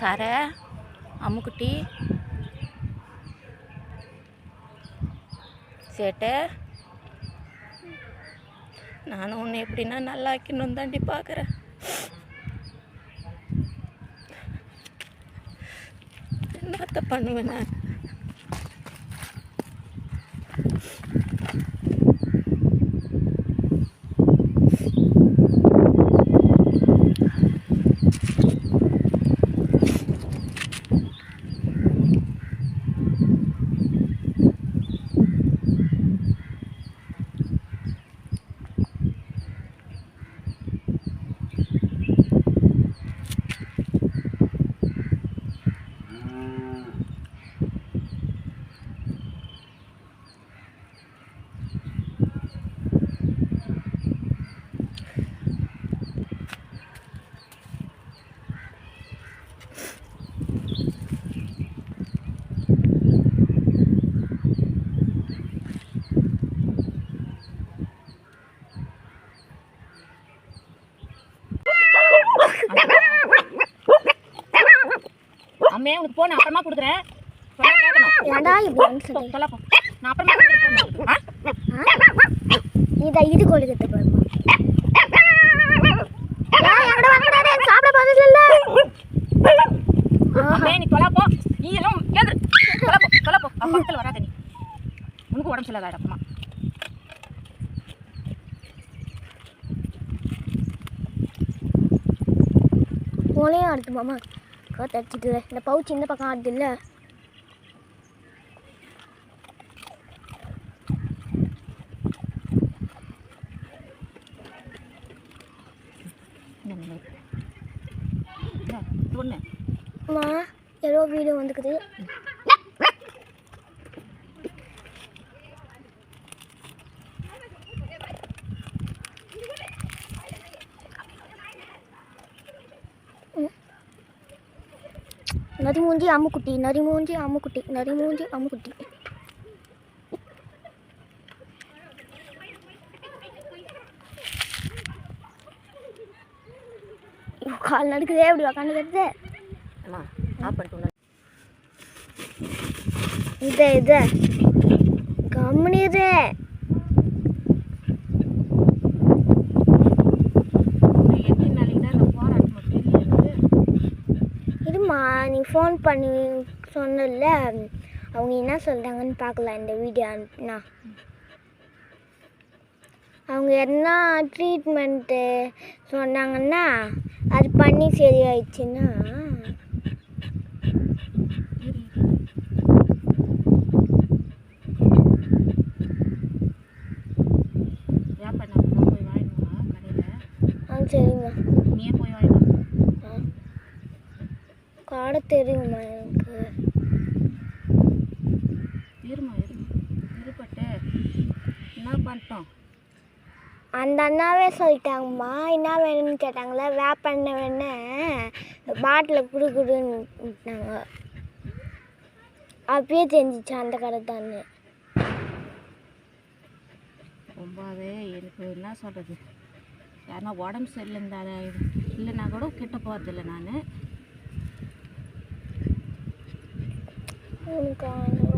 சார அம்முக்குட்டி சேட்டை. நானும் உன்னை எப்படின்னா நல்லா ஆக்கணும் தாண்டி பார்க்குறேன். என்னத்த பண்ணுவேன் நான்? அம்மே உனக்கு போ நான் அப்புறமா கொடுக்குறேன். ஏன்டா இப்படி வந்து போ, சொல்லி சொல்ல போ நான் அப்புறமா? இதை இது என்கிட்ட வாங்கடாதே சாப்பிட பதில் இல்ல அம்மே நீ தொலை போ நீ எல்லாம் கேது தொலை போ தொலை போ அவ பக்கத்தில் வராத நீ. உனக்கு உடம்பு சரியில்லாத அப்புறமா. மூளையும் ஆடுது மாமா. காத்து அடிச்சிட்டு இந்த பவுச் இந்த பக்கம் ஆடுது இல்ல அம்மா ஏதோ வீடியோ வந்துக்குது. நரி மூஞ்சி அம்முக்குட்டி நரி மூஞ்சி அம்முக்குட்டி நரி மூஞ்சி அம்முக்குட்டி கால் நடுக்குதே அப்படி பண்ணிட்டு ஒன்று இத இத. கம்முனு இரு எத்தனை நாளைக்கு தான் நான் போராட்டம் தெரியல இருமா நீ ஃபோன் பண்ணி சொன்னதில்ல அவங்க என்ன சொல்கிறாங்கன்னு பார்க்கலாம் இந்த வீடியோ அனுப்புனா அவங்க என்ன ட்ரீட்மெண்ட்டு சொன்னாங்கன்னா அது பண்ணி சரியாயிடுச்சுன்னா கடை தெரியுமா எனக்கு? இருமா இருமா. இருப்பட்டு. என்ன பண்ணிட்டோம்? அந்த அண்ணாவே சொல்லிட்டாங்கம்மா. என்ன வேணும்னு கேட்டாங்களே? வேப்பண்ண வேணே பாட்டில் குடு குடுன்னுட்டாங்க. அப்பயே தெரிஞ்சிச்சு அந்த கடை தானே ரொம்பவே எனக்கு என்ன சொல்கிறது யாருன்னா உடம்பு சரியில்லைந்தா இல்லைன்னா கூட கிட்ட போகிறதில்ல நான். உனக்கு அந்த